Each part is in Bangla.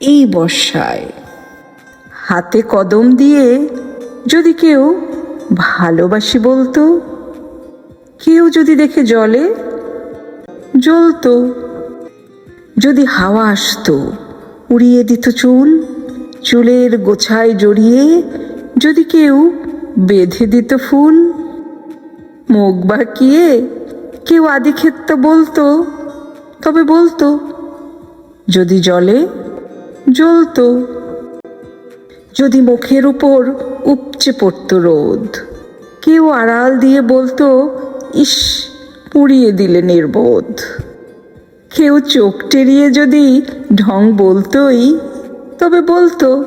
এই বর্ষায়। হাতে কদম দিয়ে যদি কেউ ভালোবাসি বলতো, কেউ যদি দেখে জলে জ্বলতো, যদি হাওয়া আসতো, উড়িয়ে দিত চুল, চুলের গোছায় জড়িয়ে যদি কেউ বেঁধে দিত ফুল, মুখ বাঁকিয়ে কেউ আদিক্ষেত্র বলতো, তবে বলতো, যদি জলে জ্বলতো। যদি মুখের উপর উপচে পড়তো রোদ, কেউ আড়াল দিয়ে বলতো, ইস, পুড়িয়ে দিলে নির্বোধ। কেউ চোখ টেরিয়ে যদি ঢং বলতোই, তবে বলতো,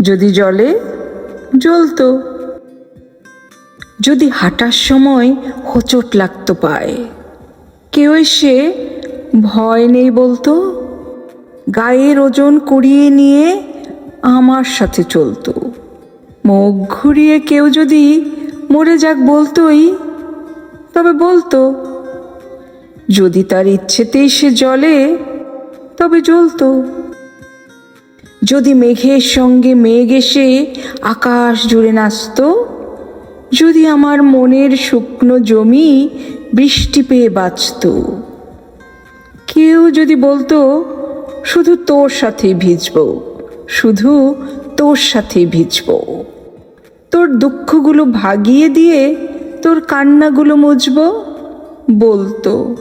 যদি জলে জ্বলতো। যদি হাঁটার সময় হোঁচট লাগতো পায়, কেউ এসে ভয় নেই বলতো গায়ের ওজন কুড়িয়ে নিয়ে আমার সাথে চলতো। মুখ ঘুরিয়ে কেউ যদি মরে যাক বলতোই, তবে বলতো, যদি তার ইচ্ছেতেই সে জলে তবে জ্বলতো। যদি মেঘের সঙ্গে মেঘ এসে আকাশ জুড়ে নাচতো, যদি আমার মনের শুকনো জমি বৃষ্টি পেয়ে বাঁচত। কেউ যদি বলতো শুধু তোর সাথেই ভিজব। শুধু তোর সাথেই ভিজব। তোর দুঃখগুলো ভাগিয়ে দিয়ে তোর কান্নাগুলো মুছব, বলতো।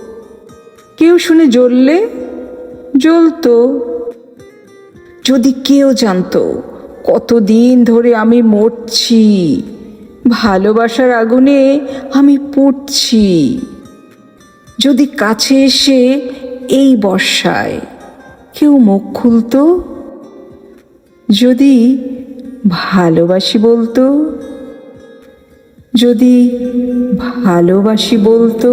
কেউ শুনে জ্বললে জ্বলতো। যদি কেউ জানতো, কতদিন ধরে আমি মরছি, ভালোবাসার আগুনে আমি পুড়ছি। যদি কাছে এসে এই বর্ষায় কেউ মুখ খুলত? যদি ভালোবাসি বলতো? যদি ভালোবাসি বলতো?